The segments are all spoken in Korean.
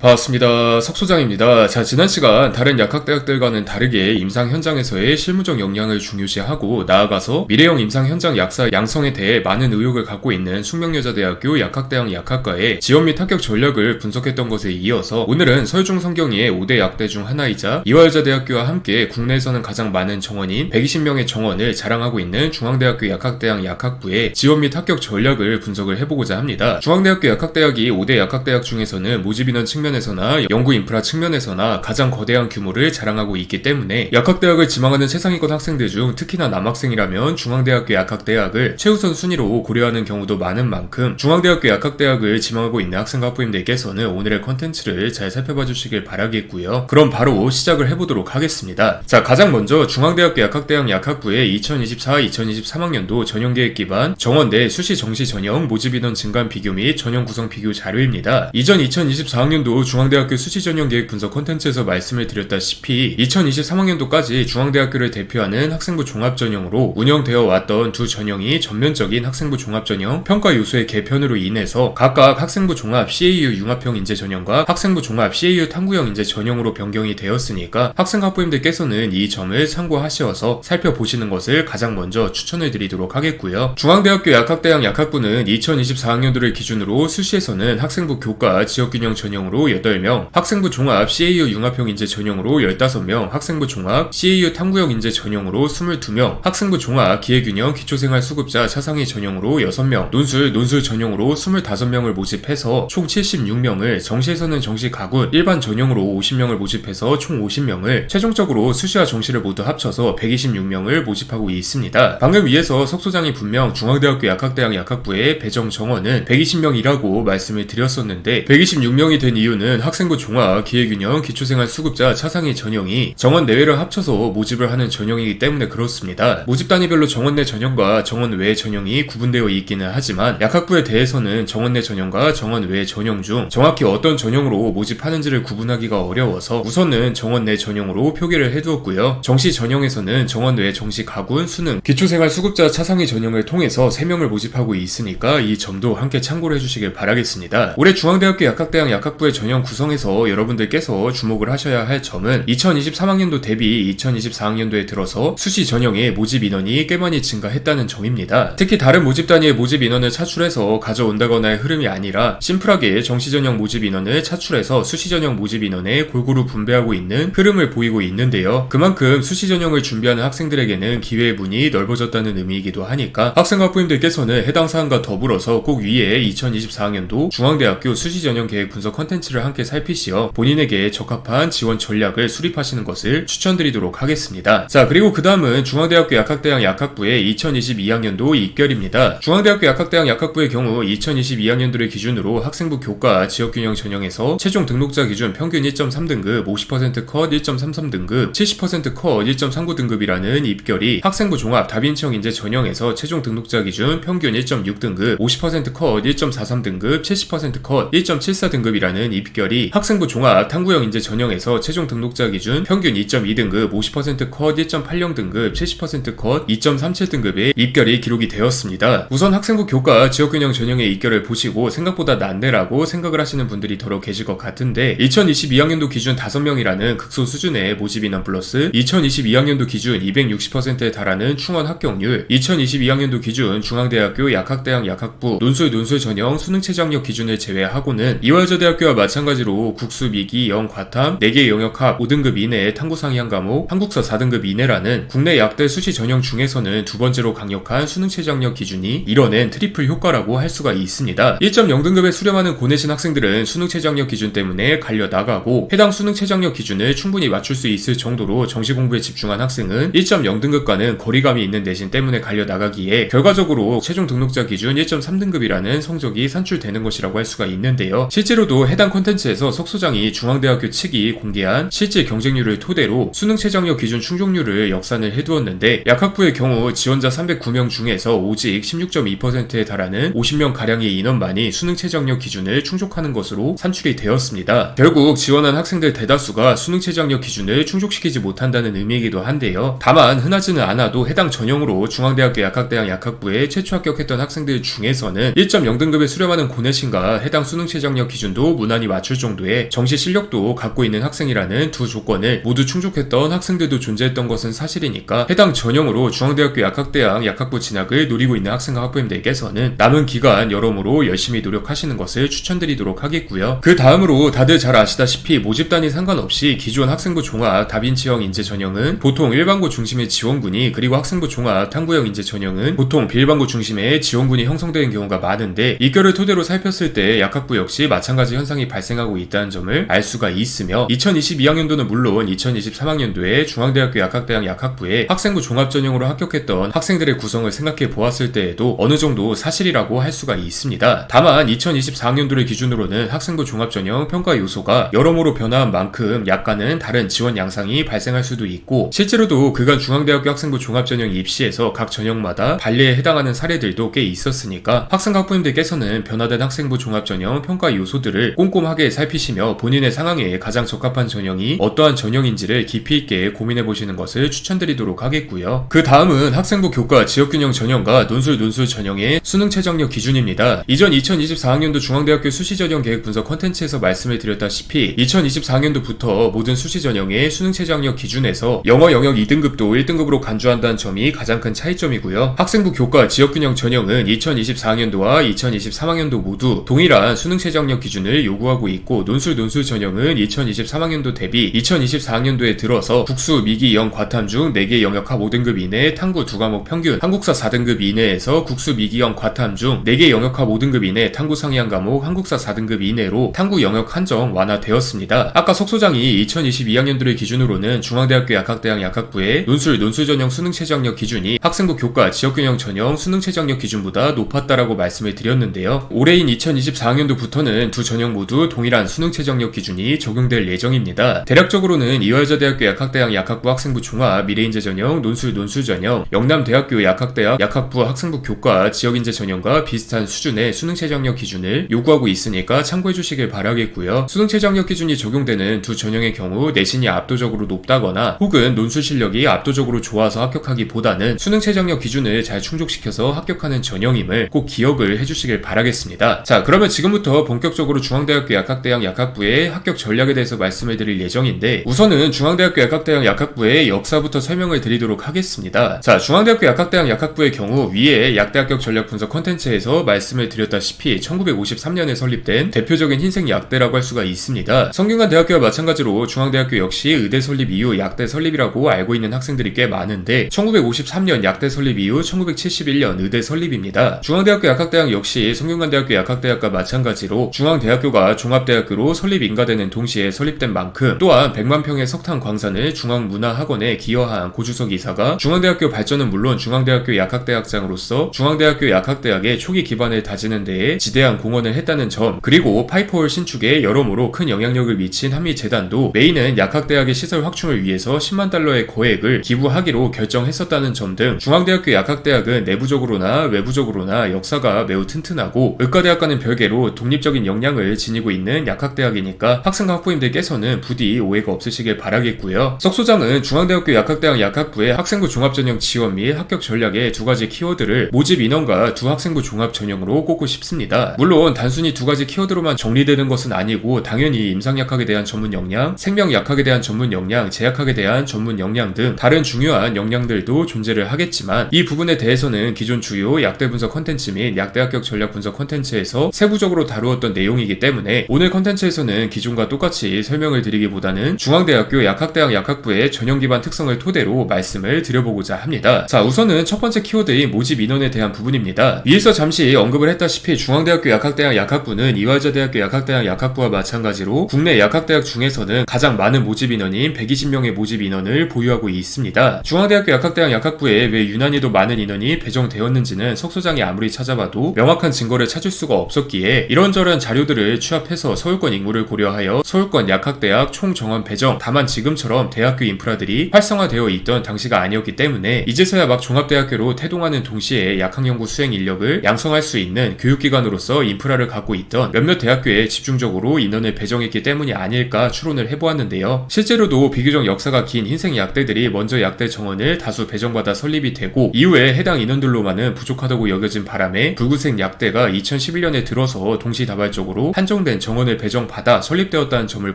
반갑습니다. 석 소장입니다. 자, 지난 시간 다른 약학대학들과는 다르게 임상 현장에서의 실무적 역량을 중요시하고 나아가서 미래형 임상 현장 약사 양성에 대해 많은 의욕을 갖고 있는 숙명여자대학교 약학대학 약학과의 지원 및 합격 전략을 분석했던 것에 이어서 오늘은 서울중성경의의 5대 약대 중 하나이자 이화여자대학교와 함께 국내에서는 가장 많은 정원인 120명의 정원을 자랑하고 있는 중앙대학교 약학대학 약학부의 지원 및 합격 전략을 분석을 해보고자 합니다. 중앙대학교 약학대학이 5대 약학대학 중에서는 모집 인원 측면 에서나 연구 인프라 측면에서나 가장 거대한 규모를 자랑하고 있기 때문에 약학대학을 지망하는 최상위권 학생들 중 특히나 남학생이라면 중앙대학교 약학대학을 최우선 순위로 고려하는 경우도 많은 만큼 중앙대학교 약학대학을 지망하고 있는 학생과 학부모님들께서는 오늘의 컨텐츠를 잘 살펴봐 주시길 바라겠고요. 그럼 바로 시작을 해보도록 하겠습니다. 자, 가장 먼저 중앙대학교 약학대학 약학부의 2024-2023학년도 전형계획 기반 정원대 수시 정시 전형 모집 인원 증감 비교 및 전형 구성 비교 자료입니다. 이전 2024학년도 중앙대학교 수시 전형 계획 분석 콘텐츠에서 말씀을 드렸다시피 2023학년도까지 중앙대학교를 대표하는 학생부 종합 전형으로 운영되어 왔던 두 전형이 전면적인 학생부 종합 전형 평가 요소의 개편으로 인해서 각각 학생부 종합 CAU 융합형 인재 전형과 학생부 종합 CAU 탐구형 인재 전형으로 변경이 되었으니까 학생 학부님들께서는 이 점을 참고하셔서 살펴보시는 것을 가장 먼저 추천을 드리도록 하겠고요. 중앙대학교 약학대학 약학부는 2024학년도를 기준으로 수시에서는 학생부 교과 지역균형 전형으로 8명, 학생부 종합 CAU 융합형 인재 전형으로 15명, 학생부 종합 CAU 탐구형 인재 전형으로 22명, 학생부 종합 기회균형 기초생활 수급자 차상위 전형으로 6명, 논술 논술 전형으로 25명을 모집해서 총 76명을 정시에서는 정시 가군 일반 전형으로 50명을 모집해서 총 50명을 최종적으로 수시와 정시를 모두 합쳐서 126명을 모집하고 있습니다. 방금 위에서 석소장이 분명 중앙대학교 약학대학 약학부의 배정 정원은 120명이라고 말씀을 드렸었는데 126명이 된 이유는 학생부 종합 기회균형 기초생활 수급자 차상위 전형이 정원 내외를 합쳐서 모집을 하는 전형이기 때문에 그렇습니다. 모집 단위별로 정원 내 전형과 정원 외 전형이 구분되어 있기는 하지만 약학부에 대해서는 정원 내 전형과 정원 외 전형 중 정확히 어떤 전형으로 모집하는지를 구분하기가 어려워서 우선은 정원 내 전형으로 표기를 해두었고요. 정시 전형에서는 정원 외 정시 가군 수능 기초생활 수급자 차상위 전형을 통해서 3명을 모집하고 있으니까 이 점도 함께 참고를 해주시길 바라겠습니다. 올해 중앙대학교 약학대학 약학부의 전형 구성에서 여러분들께서 주목을 하셔야 할 점은 2023학년도 대비 2024학년도에 들어서 수시 전형의 모집 인원이 꽤 많이 증가했다는 점입니다. 특히 다른 모집 단위의 모집 인원을 차출해서 가져온다거나의 흐름이 아니라 심플하게 정시 전형 모집 인원을 차출해서 수시 전형 모집 인원에 골고루 분배하고 있는 흐름을 보이고 있는데요. 그만큼 수시 전형을 준비하는 학생들에게는 기회의 문이 넓어졌다는 의미이기도 하니까 학생 학부님들께서는 해당 사항과 더불어서 꼭 위에 2024학년도 중앙대학교 수시 전형 계획 분석 컨텐츠를 함께 살피시어 본인에게 적합한 지원 전략을 수립하시는 것을 추천드리도록 하겠습니다. 자, 그리고 그 다음은 중앙대학교 약학대학 약학부의 2022학년도 입결입니다. 중앙대학교 약학대학 약학부의 경우 2022학년도를 기준으로 학생부 교과 지역균형 전형에서 최종 등록자 기준 평균 1.3등급, 50%컷 1.33등급, 70%컷 1.39등급이라는 입결이 학생부 종합 다빈치형 인재 전형에서 최종 등록자 기준 평균 1.6등급, 50%컷 1.43등급, 70%컷 1.74등급이라는 입결이 학생부 종합 탐구형 인재 전형에서 최종 등록자 기준 평균 2.2등급, 50%컷 1.80등급, 70%컷 2.37등급의 입결이 기록이 되었습니다. 우선 학생부 교과 지역균형 전형의 입결을 보시고 생각보다 낫네라고 생각을 하시는 분들이 더러 계실 것 같은데 2022학년도 기준 5명이라는 극소 수준의 모집 인원 플러스 2022학년도 기준 260%에 달하는 충원 합격률 2022학년도 기준 중앙대학교 약학대학 약학부 논술 논술 전형 수능 최저학력 기준을 제외하고는 이화여자대학교와 마찬가지로 국수 미기 영 과탐 4개 영역 합 5등급 이내의 탐구 한 과목 한국사 4등급 이내라는 국내 약대 수시 전형 중에서는 두 번째로 강력한 수능 최저학력 기준이 이뤄낸 트리플 효과라고 할 수가 있습니다. 1.0등급에 수렴하는 고내신 학생들은 수능 최저학력 기준 때문에 갈려 나가고 해당 수능 최저학력 기준을 충분히 맞출 수 있을 정도로 정시 공부에 집중한 학생은 1.0등급과는 거리감이 있는 내신 때문에 갈려 나가기에 결과적으로 최종 등록자 기준 1.3등급이라는 성적이 산출되는 것이라고 할 수가 있는데요. 실제로도 해당 콘텐츠에서 석 소장이 중앙대학교 측이 공개한 실제 경쟁률을 토대로 수능 최저학력 기준 충족률을 역산을 해두었는데 약학부의 경우 지원자 309명 중에서 오직 16.2%에 달하는 50명 가량의 인원만이 수능 최저학력 기준을 충족하는 것으로 산출이 되었습니다. 결국 지원한 학생들 대다수가 수능 최저학력 기준을 충족시키지 못한다는 의미이기도 한데요. 다만 흔하지는 않아도 해당 전형으로 중앙대학교 약학대학 약학부에 최초 합격했던 학생들 중에서는 1.0등급에 수렴하는 고내신과 해당 수능 최저학력 기준도 무난히 맞출 정도의 정시 실력도 갖고 있는 학생이라는 두 조건을 모두 충족했던 학생들도 존재했던 것은 사실이니까 해당 전형으로 중앙대학교 약학대학 약학부 진학을 노리고 있는 학생과 학부모님들께서는 남은 기간 여러모로 열심히 노력하시는 것을 추천드리도록 하겠고요. 그 다음으로 다들 잘 아시다시피 모집단이 상관없이 기존 학생부 종합 다빈치형 인재 전형은 보통 일반고 중심의 지원군이 그리고 학생부 종합 탐구형 인재 전형은 보통 비일반고 중심의 지원군이 형성되는 경우가 많은데 이결을 토대로 살폈을 때 약학부 역시 마찬가지 현상이 발생 하고 있다는 점을 알 수가 있으며 2022학년도는 물론 2023학년도에 중앙대학교 약학대학 약학부에 학생부 종합 전형으로 합격했던 학생들의 구성을 생각해 보았을 때에도 어느 정도 사실이라고 할 수가 있습니다. 다만 2024학년도를 기준으로는 학생부 종합 전형 평가 요소가 여러모로 변화한 만큼 약간은 다른 지원 양상이 발생할 수도 있고 실제로도 그간 중앙대학교 학생부 종합 전형 입시에서 각 전형마다 반례에 해당하는 사례들도 꽤 있었으니까 학생 학부모님들께서는 변화된 학생부 종합 전형 평가 요소들을 꼼꼼 하게 살피시며 본인의 상황에 가장 적합한 전형이 어떠한 전형인지를 깊이 있게 고민해 보시는 것을 추천드리도록 하겠고요. 그 다음은 학생부 교과 지역균형 전형과 논술 논술 전형의 수능 최저력 기준입니다. 이전 2024학년도 중앙대학교 수시 전형 계획 분석 컨텐츠에서 말씀을 드렸다시피 2024학년도부터 모든 수시 전형의 수능 최저력 기준에서 영어 영역 2등급도 1등급으로 간주한다는 점이 가장 큰 차이점이고요. 학생부 교과 지역균형 전형은 2024학년도와 2023학년도 모두 동일한 수능 최저력 기준을 요구하고 있고 논술 논술 전형은 2023학년도 대비 2024학년도에 들어서 국수 미기 영 과탐 중 4개 영역 합 5등급 이내 탐구 2과목 평균 한국사 4등급 이내에서 국수 미기 영 과탐 중 4개 영역 합 5등급 이내 탐구 상이한 과목 한국사 4등급 이내로 탐구 영역 한정 완화되었습니다. 아까 석 소장이 2022학년도를 기준으로는 중앙대학교 약학대학 약학부의 논술 논술 전형 수능 최저력 기준이 학생부 교과 지역균형 전형 수능 최저력 기준보다 높았다라고 말씀을 드렸는데요. 올해인 2024학년도부터는 두 전형 모두 동일한 수능 최저력 기준이 적용될 예정입니다. 대략적으로는 이화여자대학교 약학대학 약학부 학생부 종합 미래인재 전형 논술 논술 전형 영남대학교 약학대학 약학부 학생부 교과 지역인재 전형과 비슷한 수준의 수능 최저력 기준을 요구하고 있으니까 참고해 주시길 바라겠고요. 수능 최저력 기준이 적용되는 두 전형의 경우 내신이 압도적으로 높다거나 혹은 논술 실력이 압도적으로 좋아서 합격하기보다는 수능 최저력 기준을 잘 충족시켜서 합격하는 전형임을 꼭 기억을 해주시길 바라겠습니다. 자, 그러면 지금부터 본격적으로 중앙대학교 약학대학 약학부의 합격 전략에 대해서 말씀을 드릴 예정인데 우선은 중앙대학교 약학대학 약학부의 역사부터 설명을 드리도록 하겠습니다. 자, 중앙대학교 약학대학 약학부의 경우 위에 약대 합격 전략 분석 컨텐츠에서 말씀을 드렸다시피 1953년에 설립된 대표적인 흰색 약대라고 할 수가 있습니다. 성균관 대학교와 마찬가지로 중앙대학교 역시 의대 설립 이후 약대 설립이라고 알고 있는 학생들이 꽤 많은데 1953년 약대 설립 이후 1971년 의대 설립입니다. 중앙대학교 약학대학 역시 성균관대학교 약학대학과 마찬가지로 중앙대학교가 종합대학교로 설립 인가되는 동시에 설립된 만큼 또한 100만 평의 석탄 광산을 중앙문화학원에 기여한 고주석 이사가 중앙대학교 발전은 물론 중앙대학교 약학대학장으로서 중앙대학교 약학대학의 초기 기반을 다지는 데에 지대한 공헌을 했다는 점 그리고 파이프홀 신축에 여러모로 큰 영향력을 미친 한미재단도 메인은 약학대학의 시설 확충을 위해서 10만 달러의 거액을 기부하기로 결정했었다는 점 등 중앙대학교 약학대학은 내부적으로나 외부적으로나 역사가 매우 튼튼하고 의과대학과는 별개로 독립적인 역량을 지니고 있는 약학대학이니까 학생과 학부님들께서는 부디 오해가 없으시길 바라겠고요. 석 소장은 중앙대학교 약학대학 약학부의 학생부 종합전형 지원 및 합격 전략의 두 가지 키워드를 모집 인원과 두 학생부 종합 전형으로 꼽고 싶습니다. 물론 단순히 두 가지 키워드로만 정리되는 것은 아니고 당연히 임상약학에 대한 전문 역량, 생명약학에 대한 전문 역량, 제약학에 대한 전문 역량 등 다른 중요한 역량들도 존재를 하겠지만 이 부분에 대해서는 기존 주요 약대 분석 컨텐츠 및 약대 합격 전략 분석 컨텐츠에서 세부적으로 다루었던 내용이기 때문에 오늘 컨텐츠에서는 기존과 똑같이 설명을 드리기보다는 중앙대학교 약학대학 약학부의 전형 기반 특성을 토대로 말씀을 드려보고자 합니다. 자, 우선은 첫 번째 키워드인 모집 인원에 대한 부분입니다. 위에서 잠시 언급을 했다시피 중앙대학교 약학대학 약학부는 이화여자대학교 약학대학 약학부와 마찬가지로 국내 약학대학 중에서는 가장 많은 모집 인원인 120명의 모집 인원을 보유하고 있습니다. 중앙대학교 약학대학 약학부에 왜 유난히도 많은 인원이 배정되었는지는 석 소장이 아무리 찾아봐도 명확한 증거를 찾을 수가 없었기에 이런저런 자료들을 취합해 서 서울권 인구를 고려하여 서울권 약학대학 총 정원 배정 다만 지금처럼 대학교 인프라들이 활성화되어 있던 당시가 아니었기 때문에 이제서야 막 종합대학교로 태동하는 동시에 약학연구 수행 인력을 양성할 수 있는 교육기관으로서 인프라를 갖고 있던 몇몇 대학교에 집중적으로 인원을 배정했기 때문이 아닐까 추론을 해보았는데요. 실제로도 비교적 역사가 긴 흰색 약대들이 먼저 약대 정원을 다수 배정받아 설립이 되고 이후에 해당 인원들로만은 부족하다고 여겨진 바람에 붉은색 약대가 2011년에 들어서 동시다발적으로 한정된 정원을 배정받아 설립되었다는 점을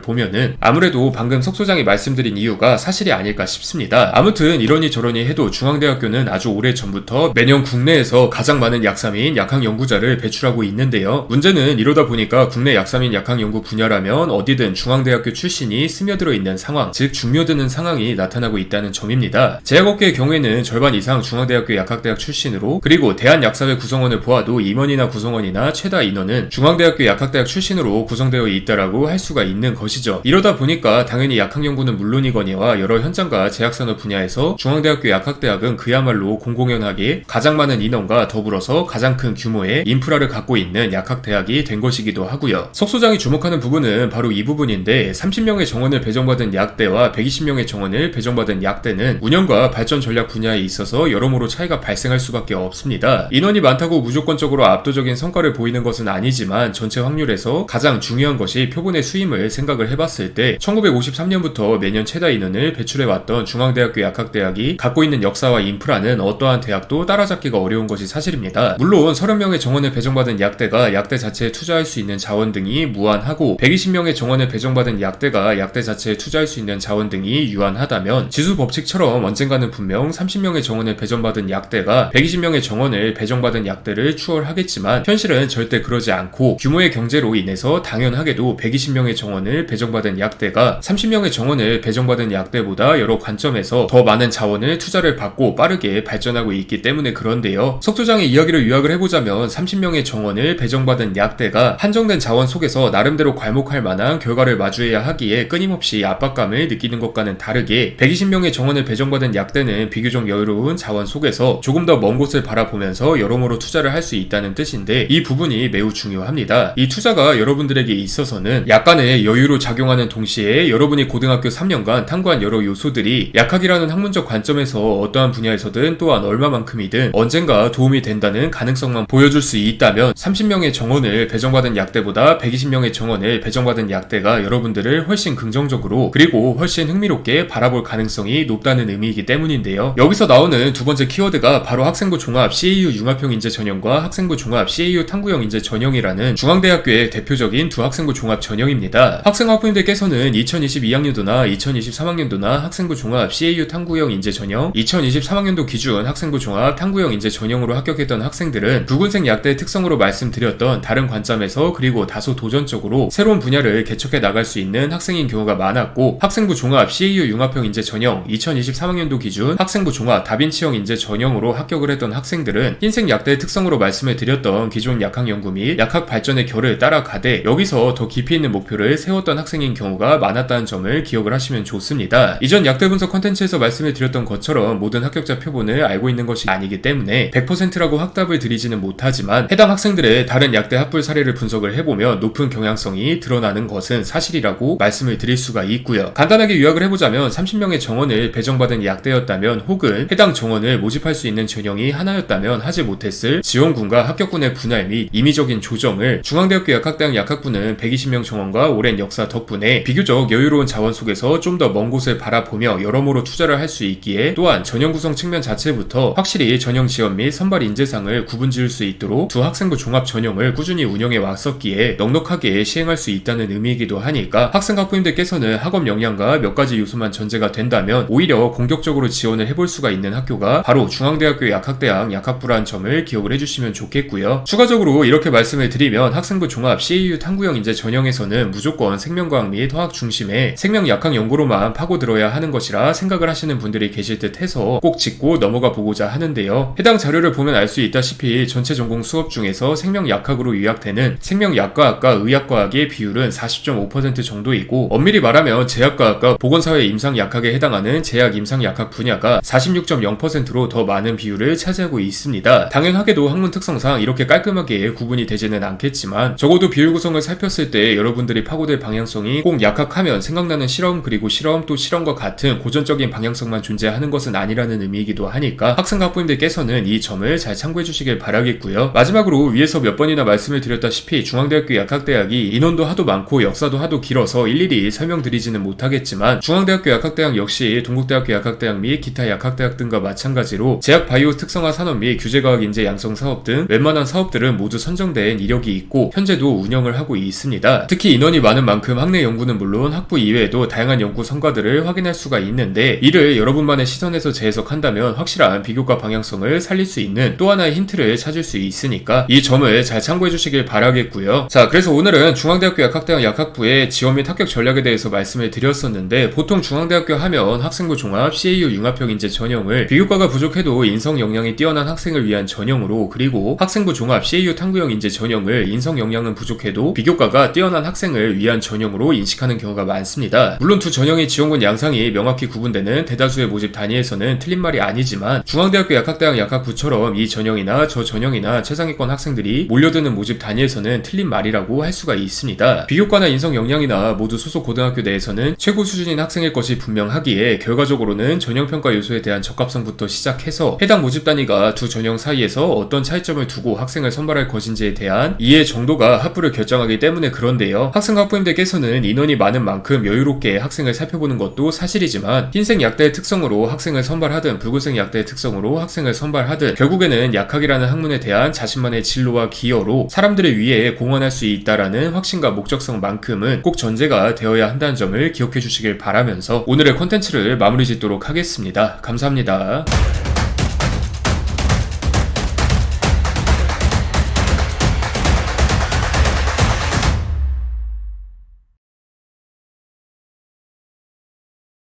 보면은 아무래도 방금 석 소장이 말씀드린 이유가 사실이 아닐까 싶습니다. 아무튼 이러니 저러니 해도 중앙대학교는 아주 오래 전부터 매년 국내에서 가장 많은 약사민 약학 연구자를 배출하고 있는데요. 문제는 이러다 보니까 국내 약사민 약학 연구 분야라면 어디든 중앙대학교 출신이 스며들어 있는 상황, 즉 중며드는 상황이 나타나고 있다는 점입니다. 제약업계의 경우에는 절반 이상 중앙대학교 약학대학 출신으로 그리고 대한약사회 구성원을 보아도 임원이나 구성원이나 최다 인원은 중앙대학교 약학대학 출신으로 구성되어 있다라고 할 수가 있는 것이죠. 이러다 보니까 당연히 약학 연구는 물론이거니와 여러 현장과 제약산업 분야에서 중앙대학교 약학대학은 그야말로 공공연하게 가장 많은 인원과 더불어서 가장 큰 규모의 인프라를 갖고 있는 약학대학이 된 것이기도 하고요. 석 소장이 주목하는 부분은 바로 이 부분인데 30명의 정원을 배정받은 약대와 120명의 정원을 배정받은 약대는 운영과 발전 전략 분야에 있어서 여러모로 차이가 발생할 수밖에 없습니다. 인원이 많다고 무조건적으로 압도적인 성과를 보이는 것은 아니지만 전체 확률에서 가장 중요한 것이 표본의 수임을 생각을 해봤을 때 1953년부터 매년 최다 인원을 배출해왔던 중앙대학교 약학대학이 갖고 있는 역사와 인프라는 어떠한 대학도 따라잡기가 어려운 것이 사실입니다. 물론 30명의 정원을 배정받은 약대가 약대 자체에 투자할 수 있는 자원 등이 무한하고 120명의 정원을 배정받은 약대가 약대 자체에 투자할 수 있는 자원 등이 유한하다면 지수 법칙처럼 언젠가는 분명 30명의 정원을 배정받은 약대가 120명의 정원을 배정받은 약대를 추월하겠지만 현실은 절대 그러지 않고 규모의 경제로 인해서 당연하게도 120명의 정원을 배정받은 약대가 30명의 정원을 배정받은 약대보다 여러 관점에서 더 많은 자원을 투자를 받고 빠르게 발전하고 있기 때문에 그런데요. 석조장의 이야기를 요약을 해보자면 30명의 정원을 배정받은 약대가 한정된 자원 속에서 나름대로 괄목할 만한 결과를 마주해야 하기에 끊임없이 압박감을 느끼는 것과는 다르게 120명의 정원을 배정받은 약대는 비교적 여유로운 자원 속에서 조금 더 먼 곳을 바라보면서 여러모로 투자를 할 수 있다는 뜻인데 이 부분이 매우 중요합니다. 이 투자가 여러 분들에게 있어서는 약간의 여유로 작용하는 동시에 여러분이 고등학교 3년간 탐구한 여러 요소들이 약학이라는 학문적 관점에서 어떠한 분야에서든 또한 얼마만큼이든 언젠가 도움이 된다는 가능성만 보여줄 수 있다면 30명의 정원을 배정받은 약대보다 120명의 정원을 배정받은 약대가 여러분들을 훨씬 긍정적으로 그리고 훨씬 흥미롭게 바라볼 가능성이 높다는 의미이기 때문인데요. 여기서 나오는 두 번째 키워드가 바로 학생부 종합 CAU 융합형 인재 전형과 학생부 종합 CAU 탐구형 인재 전형이라는 중앙대학교의 대표적 인 두 학생부 종합 전형입니다. 학생 학부님들께서는 2022학년도나 2023학년도나 학생부 종합 CAU 탐구형 인재 전형, 2023학년도 기준 학생부 종합 탐구형 인재 전형으로 합격했던 학생들은 붉은색 약대의 특성으로 말씀드렸던 다른 관점에서 그리고 다소 도전적으로 새로운 분야를 개척해 나갈 수 있는 학생인 경우가 많았고 학생부 종합 CAU 융합형 인재 전형 2023학년도 기준 학생부 종합 다빈치형 인재 전형으로 합격을 했던 학생들은 흰색 약대의 특성으로 말씀을 드렸던 기존 약학 연구 및 약학 발전의 결을 따라가되 여기서 더 깊이 있는 목표를 세웠던 학생인 경우가 많았다는 점을 기억을 하시면 좋습니다. 이전 약대 분석 컨텐츠에서 말씀을 드렸던 것처럼 모든 합격자 표본을 알고 있는 것이 아니기 때문에 100%라고 확답을 드리지는 못하지만 해당 학생들의 다른 약대 합불 사례를 분석을 해보면 높은 경향성이 드러나는 것은 사실이라고 말씀을 드릴 수가 있고요. 간단하게 요약을 해보자면 30명의 정원을 배정받은 약대였다면 혹은 해당 정원을 모집할 수 있는 전형이 하나였다면 하지 못했을 지원군과 합격군의 분할 및 임의적인 조정을 중앙대학교 약학대학 약학부는 120명 정원과 오랜 역사 덕분에 비교적 여유로운 자원 속에서 좀 더 먼 곳을 바라보며 여러모로 투자를 할 수 있기에 또한 전형 구성 측면 자체부터 확실히 전형 지원 및 선발 인재상을 구분 지을 수 있도록 두 학생부 종합 전형을 꾸준히 운영해 왔었기에 넉넉하게 시행할 수 있다는 의미이기도 하니까 학생 학부님들께서는 학업 역량과 몇 가지 요소만 전제가 된다면 오히려 공격적으로 지원을 해볼 수가 있는 학교가 바로 중앙대학교 약학대학 약학부라는 점을 기억을 해주시면 좋겠고요. 추가적으로 이렇게 말씀을 드리면 학생부 종합 CAU 탐구형 인재 전형에서는 무조건 생명과학 및 화학 중심의 생명 약학 연구로만 파고들어야 하는 것이라 생각을 하시는 분들이 계실 듯 해서 꼭 짚고 넘어가 보고자 하는데요. 해당 자료를 보면 알 수 있다시피 전체 전공 수업 중에서 생명 약학으로 요약되는 생명약과학과 의학과학의 비율은 40.5% 정도이고 엄밀히 말하면 제약과학과 보건사회 임상약학에 해당하는 제약 임상약학 분야가 46.0%로 더 많은 비율을 차지하고 있습니다. 당연하게도 학문 특성상 이렇게 깔끔하게 구분이 되지는 않겠지만 적어도 비율 구성 을 살폈을 때 여러분들이 파고들 방향성이 꼭 약학하면 생각나는 실험 그리고 실험 또 실험과 같은 고전적인 방향성만 존재하는 것은 아니라는 의미이기도 하니까 학생 학부님들께서는 이 점을 잘 참고해 주시길 바라겠고요. 마지막으로 위에서 몇 번이나 말씀을 드렸다시피 중앙대학교 약학대학이 인원도 하도 많고 역사도 하도 길어서 일일이 설명드리지는 못하겠지만 중앙대학교 약학대학 역시 동국대학교 약학대학 및 기타 약학대학 등과 마찬가지로 제약 바이오 특성화 산업 및 규제과학 인재 양성 사업 등 웬만한 사업들은 모두 선정된 이력이 있고 현재도 운영을 하고 있습니다. 특히 인원이 많은 만큼 학내 연구는 물론 학부 이외에도 다양한 연구 성과들을 확인할 수가 있는데 이를 여러분만의 시선에서 재해석한다면 확실한 비교과 방향성을 살릴 수 있는 또 하나의 힌트를 찾을 수 있으니까 이 점을 잘 참고해 주시길 바라겠고요. 자, 그래서 오늘은 중앙대학교 약학대학 약학부의 지원 및 합격 전략에 대해서 말씀을 드렸었는데 보통 중앙대학교 하면 학생부 종합, CAU 융합형 인재 전형을 비교과가 부족해도 인성 역량이 뛰어난 학생을 위한 전형으로 그리고 학생부 종합, CAU 탐구형 인재 전형을 인성 역량은 부족해도 비교과가 뛰어난 학생을 위한 전형으로 인식하는 경우가 많습니다. 물론 두 전형의 지원군 양상이 명확히 구분되는 대다수의 모집 단위에서는 틀린 말이 아니지만 중앙대학교 약학대학 약학부처럼 이 전형이나 저 전형이나 최상위권 학생들이 몰려드는 모집 단위에서는 틀린 말이라고 할 수가 있습니다. 비교과나 인성 역량이나 모두 소속 고등학교 내에서는 최고 수준인 학생일 것이 분명하기에 결과적으로는 전형평가 요소에 대한 적합성부터 시작해서 해당 모집 단위가 두 전형 사이에서 어떤 차이점을 두고 학생을 선발할 것인지에 대한 이해 정도가 합부를 결 정하기 때문에 그런데요. 학생 학부님들께서는 인원이 많은 만큼 여유롭게 학생을 살펴보는 것도 사실이지만 흰색 약대의 특성으로 학생을 선발하든 붉은색 약대의 특성으로 학생을 선발하든 결국에는 약학이라는 학문에 대한 자신만의 진로와 기여로 사람들을 위해 공헌할 수 있다라는 확신과 목적성만큼은 꼭 전제가 되어야 한다는 점을 기억해 주시길 바라면서 오늘의 콘텐츠를 마무리 짓도록 하겠습니다. 감사합니다.